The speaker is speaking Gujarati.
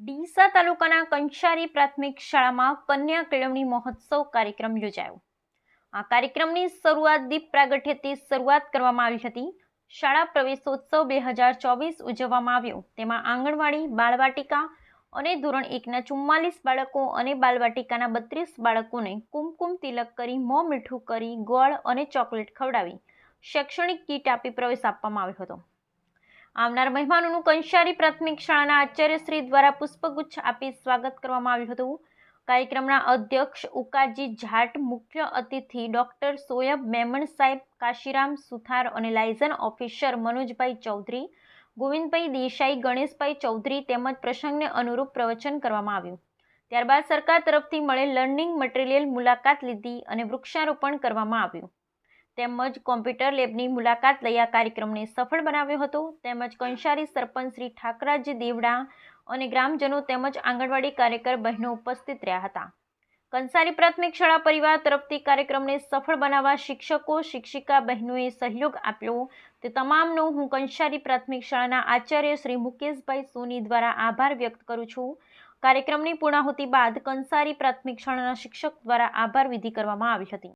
ડીસા તાલુકાના કંસારી પ્રાથમિક શાળામાં કન્યા કેળવણી મહોત્સવ કાર્યક્રમ યોજાયો. આ કાર્યક્રમની શરૂઆત દીપ પ્રાગટ્યથી શરૂઆત કરવામાં આવી હતી. શાળા પ્રવેશોત્સવ બે હજાર ચોવીસ ઉજવવામાં આવ્યો. તેમાં આંગણવાડી, બાળવાટિકા અને ધોરણ એકના ચુમ્માલીસ બાળકો અને બાલવાટિકાના બત્રીસ બાળકોને કુમકુમ તિલક કરી મોં મીઠું કરી ગોળ અને ચોકલેટ ખવડાવી શૈક્ષણિક કીટ આપી પ્રવેશ આપવામાં આવ્યો હતો. આવનાર મહેમાનોનું કંશારી પ્રાથમિક શાળાના આચાર્યશ્રી દ્વારા પુષ્પગુચ્છ આપી સ્વાગત કરવામાં આવ્યું હતું. કાર્યક્રમના અધ્યક્ષ ઉકાજી જાટ, મુખ્ય અતિથિ ડોક્ટર સોયબ મેમણ સાહેબ, કાશીરામ સુથાર અને લાયઝન ઓફિસર મનોજભાઈ ચૌધરી, ગોવિંદભાઈ દેસાઈ, ગણેશભાઈ ચૌધરી તેમજ પ્રસંગને અનુરૂપ પ્રવચન કરવામાં આવ્યું. ત્યારબાદ સરકાર તરફથી મળેલ લર્નિંગ મટીરિયલ મુલાકાત લીધી અને વૃક્ષારોપણ કરવામાં આવ્યું. તેમજ કોમ્પ્યુટર લેબની મુલાકાત લઈ આ કાર્યક્રમને સફળ બનાવ્યો હતો. તેમજ કંસારી સરપંચ શ્રી ઠાકરાજી દેવડા અને ગ્રામજનો તેમજ આંગણવાડી કાર્યકર બહેનો ઉપસ્થિત રહ્યા હતા. કંસારી પ્રાથમિક શાળા પરિવાર તરફથી કાર્યક્રમને સફળ બનાવવા શિક્ષકો, શિક્ષિકા બહેનોએ સહયોગ આપ્યો. તે તમામનો હું કંસારી પ્રાથમિક શાળાના આચાર્ય શ્રી મુકેશભાઈ સોની દ્વારા આભાર વ્યક્ત કરું છું. કાર્યક્રમની પૂર્ણાહુતિ બાદ કંસારી પ્રાથમિક શાળાના શિક્ષક દ્વારા આભાર વિધિ કરવામાં આવી હતી.